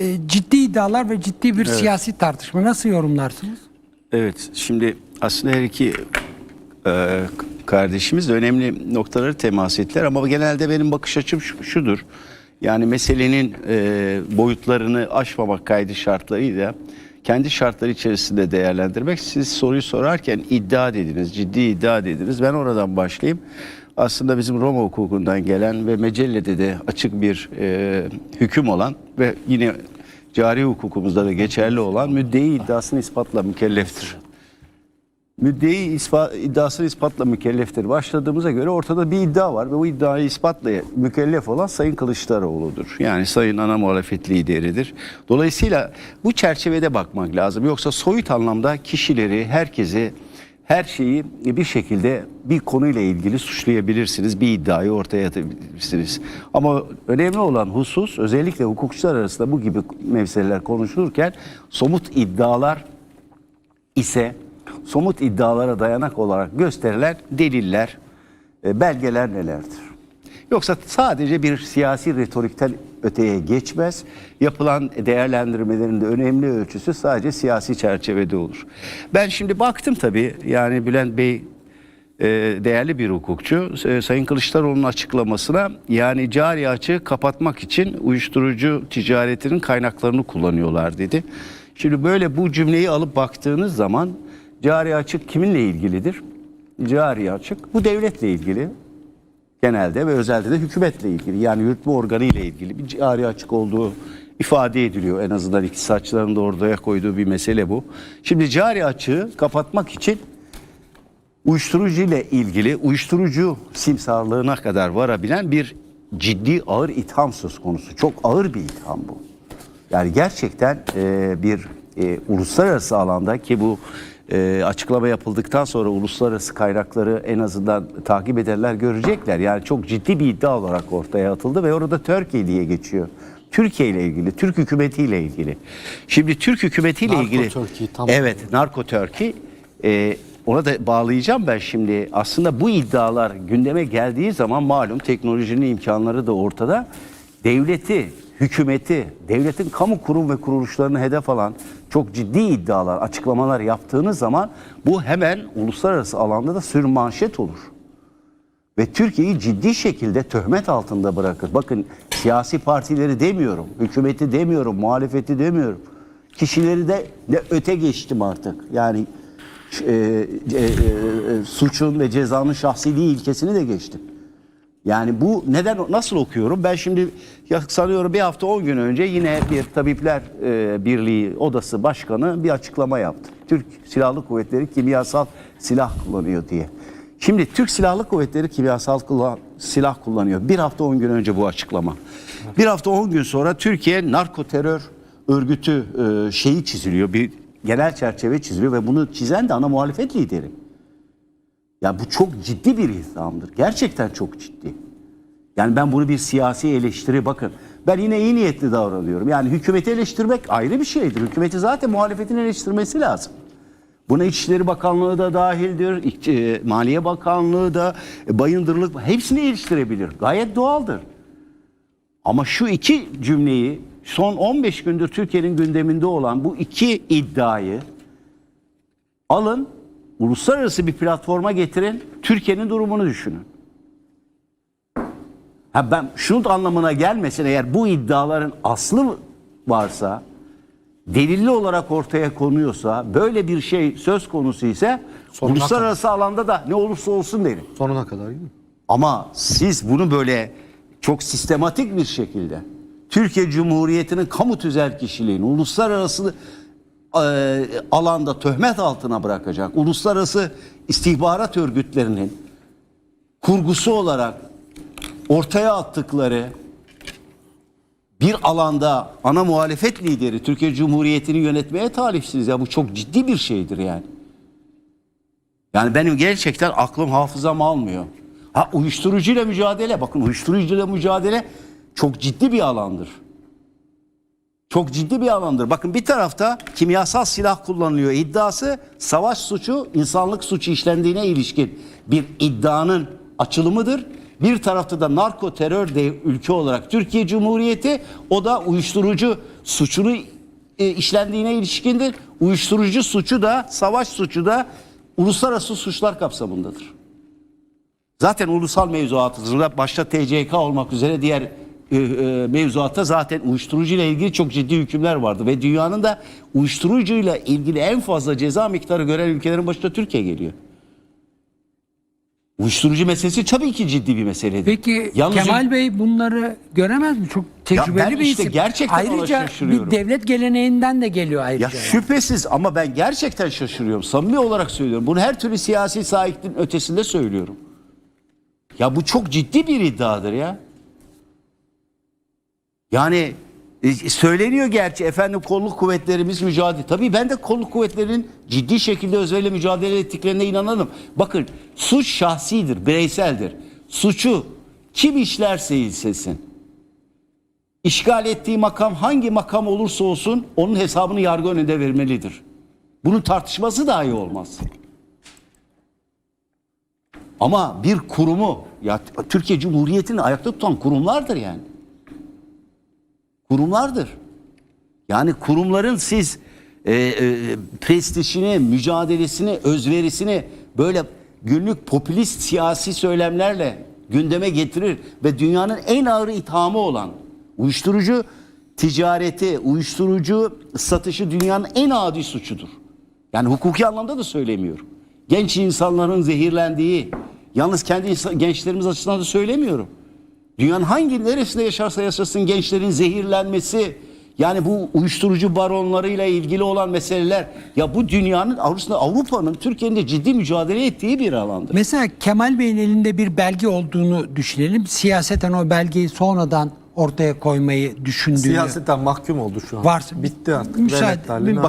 e, ciddi iddialar ve ciddi bir siyasi tartışma. Nasıl yorumlarsınız? Evet, şimdi aslında her iki e, kardeşimiz de önemli noktaları temas ettiler ama genelde benim bakış açım şu- şudur. Yani meselenin e, boyutlarını aşmamak kaydı şartlarıyla kendi şartları içerisinde değerlendirmek. Siz soruyu sorarken iddia dediniz, ciddi iddia dediniz. Ben oradan başlayayım. Aslında bizim Roma hukukundan gelen ve Mecelle'de de açık bir e, hüküm olan ve yine cari hukukumuzda da geçerli olan müddei iddiasını ispatla mükelleftir. Müddei ispa, iddiasını ispatla mükelleftir. Başladığımıza göre ortada bir iddia var ve bu iddiayı ispatla mükellef olan Sayın Kılıçdaroğlu'dur. Yani Sayın ana muhalefet lideridir. Dolayısıyla bu çerçevede bakmak lazım. Yoksa soyut anlamda kişileri, herkesi, her şeyi bir şekilde bir konuyla ilgili suçlayabilirsiniz. Bir iddiayı ortaya atabilirsiniz. Ama önemli olan husus özellikle hukukçular arasında bu gibi meseleler konuşulurken somut iddialar ise somut iddialara dayanak olarak gösterilen deliller, e, belgeler nelerdir? Yoksa sadece bir siyasi retorikten öteye geçmez. Yapılan değerlendirmelerin de önemli ölçüsü sadece siyasi çerçevede olur. Ben şimdi baktım tabii yani Bülent Bey e, değerli bir hukukçu. E, Sayın Kılıçdaroğlu'nun açıklamasına yani cari açığı kapatmak için uyuşturucu ticaretinin kaynaklarını kullanıyorlar dedi. Şimdi böyle bu cümleyi alıp baktığınız zaman cari açık kiminle ilgilidir? Cari açık bu devletle ilgili genelde ve özelde de hükümetle ilgili yani yürütme organı ile ilgili bir cari açık olduğu ifade ediliyor. En azından iktisatçıların da ortaya koyduğu bir mesele bu. Şimdi cari açığı kapatmak için uyuşturucu ile ilgili uyuşturucu simsarlığına kadar varabilen bir ciddi ağır itham söz konusu. Çok ağır bir itham bu. Yani gerçekten e, bir e, uluslararası alanda ki bu e, açıklama yapıldıktan sonra uluslararası kaynakları en azından takip edenler görecekler. Yani çok ciddi bir iddia olarak ortaya atıldı ve orada Türkiye diye geçiyor. Türkiye ile ilgili, Türk hükümetiyle ilgili. Şimdi Türk hükümetiyle Narko ilgili Turkey, tam- Evet, narko Turkey. E, ona da bağlayacağım ben şimdi. Aslında bu iddialar gündeme geldiği zaman malum teknolojinin imkanları da ortada. Devleti, hükümeti, devletin kamu kurum ve kuruluşlarını hedef alan çok ciddi iddialar, açıklamalar yaptığınız zaman bu hemen uluslararası alanda da sürmanşet olur. Ve Türkiye'yi ciddi şekilde töhmet altında bırakır. Bakın siyasi partileri demiyorum, hükümeti demiyorum, muhalefeti demiyorum. Kişileri de, de öte geçtim artık. Yani e, e, e, suçun ve cezanın şahsiliği ilkesini de geçtim. Yani bu neden nasıl okuyorum? Ben şimdi ya sanıyorum bir hafta 10 gün önce yine bir Tabipler e, Birliği Odası Başkanı bir açıklama yaptı. Türk Silahlı Kuvvetleri kimyasal silah kullanıyor diye. Şimdi Türk Silahlı Kuvvetleri kimyasal kullan- silah kullanıyor. Bir hafta 10 gün önce bu açıklama. Bir hafta 10 gün sonra Türkiye narko terör örgütü e, şeyi çiziliyor. Bir genel çerçeve çiziliyor ve bunu çizen de ana muhalefet lideri. Ya bu çok ciddi bir ithamdır. Gerçekten çok ciddi. Yani ben bunu bir siyasi eleştiri bakın. Ben yine iyi niyetli davranıyorum. Yani hükümeti eleştirmek ayrı bir şeydir. Hükümeti zaten muhalefetin eleştirmesi lazım. Buna İçişleri Bakanlığı da dahildir, e, Maliye Bakanlığı da, e, Bayındırlık hepsini eleştirebilir. Gayet doğaldır. Ama şu iki cümleyi son 15 gündür Türkiye'nin gündeminde olan bu iki iddiayı alın, uluslararası bir platforma getirin, Türkiye'nin durumunu düşünün. Ha ben şunun anlamına gelmesin eğer bu iddiaların aslı varsa, delilli olarak ortaya konuyorsa, böyle bir şey söz konusu ise Sonuna uluslararası alanda da ne olursa olsun derim. Sonuna kadar değil mi? Ama siz bunu böyle çok sistematik bir şekilde Türkiye Cumhuriyeti'nin kamu tüzel kişiliğini uluslararası alanda töhmet altına bırakacak, uluslararası istihbarat örgütlerinin kurgusu olarak ortaya attıkları bir alanda ana muhalefet lideri Türkiye Cumhuriyeti'ni yönetmeye talipsiniz ya bu çok ciddi bir şeydir yani. Yani benim gerçekten aklım hafızam almıyor. Ha uyuşturucuyla mücadele bakın uyuşturucuyla mücadele çok ciddi bir alandır. Çok ciddi bir alandır. Bakın bir tarafta kimyasal silah kullanılıyor iddiası savaş suçu, insanlık suçu işlendiğine ilişkin bir iddianın açılımıdır. Bir tarafta da narko terör dev ülke olarak Türkiye Cumhuriyeti o da uyuşturucu suçunu e, işlendiğine ilişkindir. Uyuşturucu suçu da savaş suçu da uluslararası suçlar kapsamındadır. Zaten ulusal mevzuatımızda başta TCK olmak üzere diğer mevzuatta zaten uyuşturucu ile ilgili çok ciddi hükümler vardı ve dünyanın da uyuşturucuyla ilgili en fazla ceza miktarı gören ülkelerin başında Türkiye geliyor. Uyuşturucu meselesi tabii ki ciddi bir meseledir. Peki Yalnız- Kemal Bey bunları göremez mi? Çok tecrübeli bir işte isim. gerçekten ayrıca bir devlet geleneğinden de geliyor ayrıca. Ya yani. şüphesiz ama ben gerçekten şaşırıyorum. Samimi olarak söylüyorum. Bunu her türlü siyasi sahiplerin ötesinde söylüyorum. Ya bu çok ciddi bir iddiadır ya. Yani e, söyleniyor gerçi efendim kolluk kuvvetlerimiz mücadele. Tabii ben de kolluk kuvvetlerinin ciddi şekilde özveriyle mücadele ettiklerine inanırım. Bakın suç şahsidir, bireyseldir. Suçu kim işlerse işlesin. İşgal ettiği makam hangi makam olursa olsun onun hesabını yargı önünde vermelidir. Bunun tartışması dahi olmaz. Ama bir kurumu ya Türkiye Cumhuriyeti'ni ayakta tutan kurumlardır yani. Kurumlardır. Yani kurumların siz e, e, prestijini, mücadelesini, özverisini böyle günlük popülist siyasi söylemlerle gündeme getirir ve dünyanın en ağır ithamı olan uyuşturucu ticareti, uyuşturucu satışı dünyanın en adi suçudur. Yani hukuki anlamda da söylemiyorum. Genç insanların zehirlendiği, yalnız kendi gençlerimiz açısından da söylemiyorum. Dünyanın hangi neresinde yaşarsa yaşasın gençlerin zehirlenmesi yani bu uyuşturucu baronlarıyla ilgili olan meseleler ya bu dünyanın Avrupa'nın Avrupa'nın Türkiye'nin de ciddi mücadele ettiği bir alandır. Mesela Kemal Bey'in elinde bir belge olduğunu düşünelim. Siyaseten o belgeyi sonradan ortaya koymayı düşündüğünü Siyaseten mahkum oldu şu an. varsa Bitti artık. Müsaade.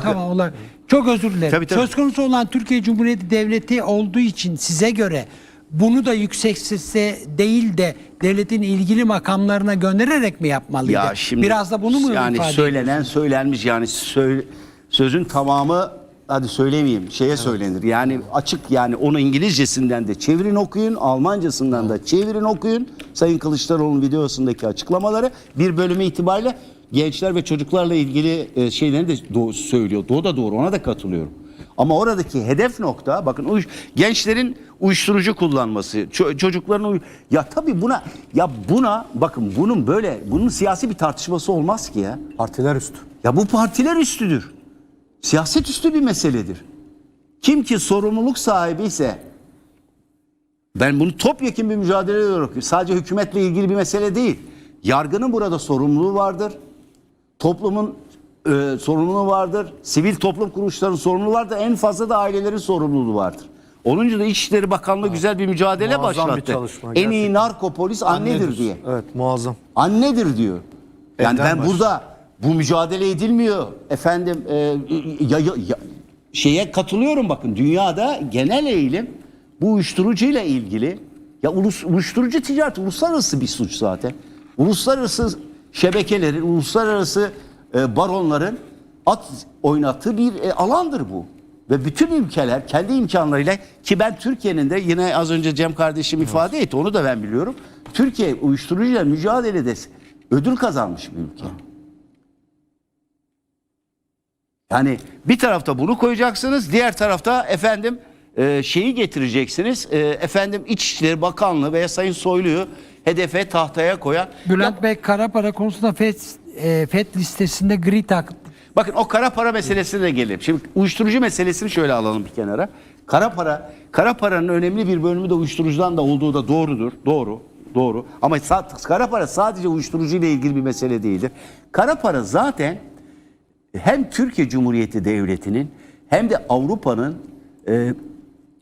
Tamam olay. Çok özür dilerim. Tabii, tabii. Söz konusu olan Türkiye Cumhuriyeti Devleti olduğu için size göre bunu da yüksek sesle değil de devletin ilgili makamlarına göndererek mi yapmalıydı? Ya şimdi Biraz da bunu mu yani ifade söylenen söylenmiş yani söyle- sözün tamamı hadi söylemeyeyim şeye söylenir. Yani açık yani onu İngilizcesinden de çevirin okuyun, Almancasından da çevirin okuyun. Sayın Kılıçdaroğlu'nun videosundaki açıklamaları bir bölümü itibariyle gençler ve çocuklarla ilgili e, şeylerini de doğru söylüyor. O da doğru ona da katılıyorum. Ama oradaki hedef nokta bakın uyuş, gençlerin uyuşturucu kullanması, ço- çocukların uy- ya tabii buna ya buna bakın bunun böyle bunun siyasi bir tartışması olmaz ki ya. Partiler üstü. Ya bu partiler üstüdür. Siyaset üstü bir meseledir. Kim ki sorumluluk sahibi ise ben bunu topyekun bir mücadele ediyorum. Sadece hükümetle ilgili bir mesele değil. Yargının burada sorumluluğu vardır. Toplumun e, sorumluluğu vardır. Sivil toplum kuruluşlarının sorumluluğu vardır. En fazla da ailelerin sorumluluğu vardır. Olunca da İçişleri Bakanlığı güzel bir mücadele Muazzam bir başlattı. çalışma, en iyi gerçekten. narkopolis annedir, diye. Evet muazzam. Annedir diyor. Yani Elden ben başla. burada bu mücadele edilmiyor. Efendim e, ya, ya- ya- şeye katılıyorum bakın dünyada genel eğilim bu uyuşturucuyla ilgili ya ulus, uyuşturucu ticaret uluslararası bir suç zaten. Uluslararası şebekelerin, uluslararası e, baronların at oynattığı bir e, alandır bu. Ve bütün ülkeler kendi imkanlarıyla ki ben Türkiye'nin de yine az önce Cem kardeşim ifade etti onu da ben biliyorum. Türkiye uyuşturucuyla mücadelede ödül kazanmış bir ülke. Yani bir tarafta bunu koyacaksınız, diğer tarafta efendim e, şeyi getireceksiniz. E, efendim İçişleri Bakanlığı veya Sayın Soylu'yu hedefe tahtaya koyan. Bülent Bey kara para konusunda FED, e, FED listesinde gri tak Bakın o kara para meselesine de gelelim. Şimdi uyuşturucu meselesini şöyle alalım bir kenara. Kara para, kara paranın önemli bir bölümü de uyuşturucudan da olduğu da doğrudur. Doğru, doğru. Ama kara para sadece uyuşturucu ile ilgili bir mesele değildir. Kara para zaten hem Türkiye Cumhuriyeti Devleti'nin hem de Avrupa'nın e,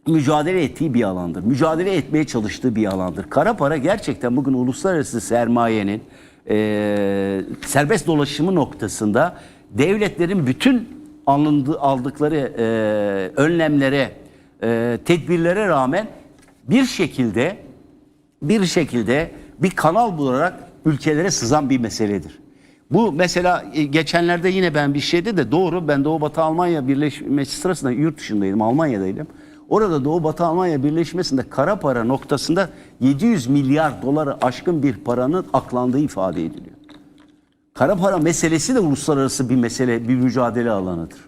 mücadele ettiği bir alandır. Mücadele etmeye çalıştığı bir alandır. Kara para gerçekten bugün uluslararası sermayenin e, serbest dolaşımı noktasında devletlerin bütün alındı, aldıkları e, önlemlere, e, tedbirlere rağmen bir şekilde bir şekilde bir kanal bularak ülkelere sızan bir meseledir. Bu mesela e, geçenlerde yine ben bir şeyde de doğru ben Doğu Batı Almanya birleşmesi sırasında yurt dışındaydım Almanya'daydım. Orada Doğu Batı Almanya birleşmesinde kara para noktasında 700 milyar doları aşkın bir paranın aklandığı ifade ediliyor. Kara para meselesi de uluslararası bir mesele, bir mücadele alanıdır.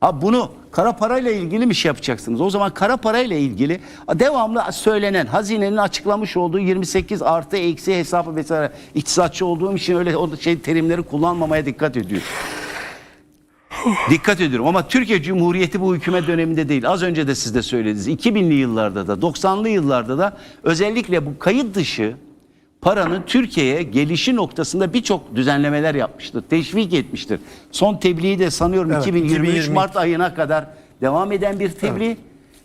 Ha bunu kara parayla ilgili mi şey yapacaksınız? O zaman kara parayla ilgili devamlı söylenen hazinenin açıklamış olduğu 28 artı eksi hesabı vesaire iktisatçı olduğum için öyle o şey terimleri kullanmamaya dikkat ediyorum. Dikkat ediyorum ama Türkiye Cumhuriyeti bu hükümet döneminde değil. Az önce de siz de söylediniz. 2000'li yıllarda da 90'lı yıllarda da özellikle bu kayıt dışı paranın Türkiye'ye gelişi noktasında birçok düzenlemeler yapmıştır. Teşvik etmiştir. Son tebliği de sanıyorum Evet, 2023 2020. Mart ayına kadar devam eden bir tebliğ.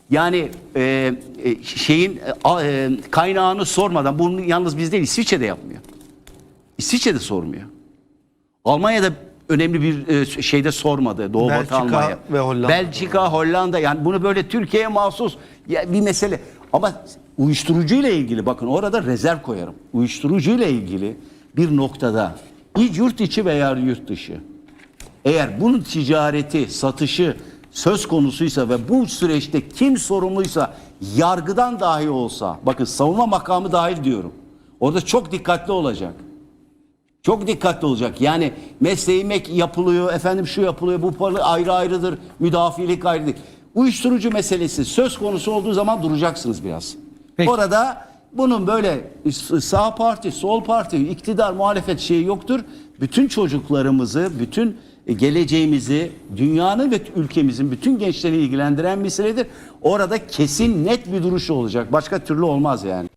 Yani e, e, şeyin e, e, kaynağını sormadan bunu yalnız biz değil İsviçre'de yapmıyor. İsviçre'de sormuyor. Almanya'da önemli bir e, şeyde sormadı. Doğu Batı Belçika Almanya. ve Hollanda. Belçika, Hollanda yani bunu böyle Türkiye'ye mahsus bir mesele. Ama uyuşturucuyla ilgili bakın orada rezerv koyarım. Uyuşturucuyla ilgili bir noktada yurt içi veya yurt dışı eğer bunun ticareti, satışı söz konusuysa ve bu süreçte kim sorumluysa yargıdan dahi olsa bakın savunma makamı dahil diyorum. Orada çok dikkatli olacak. Çok dikkatli olacak. Yani mesleği mek yapılıyor, efendim şu yapılıyor, bu para ayrı ayrıdır, müdafilik ayrıdır. Uyuşturucu meselesi söz konusu olduğu zaman duracaksınız biraz. Peki. Orada bunun böyle sağ parti, sol parti, iktidar, muhalefet şeyi yoktur. Bütün çocuklarımızı, bütün geleceğimizi, dünyanın ve ülkemizin bütün gençleri ilgilendiren meseledir. Orada kesin net bir duruş olacak. Başka türlü olmaz yani.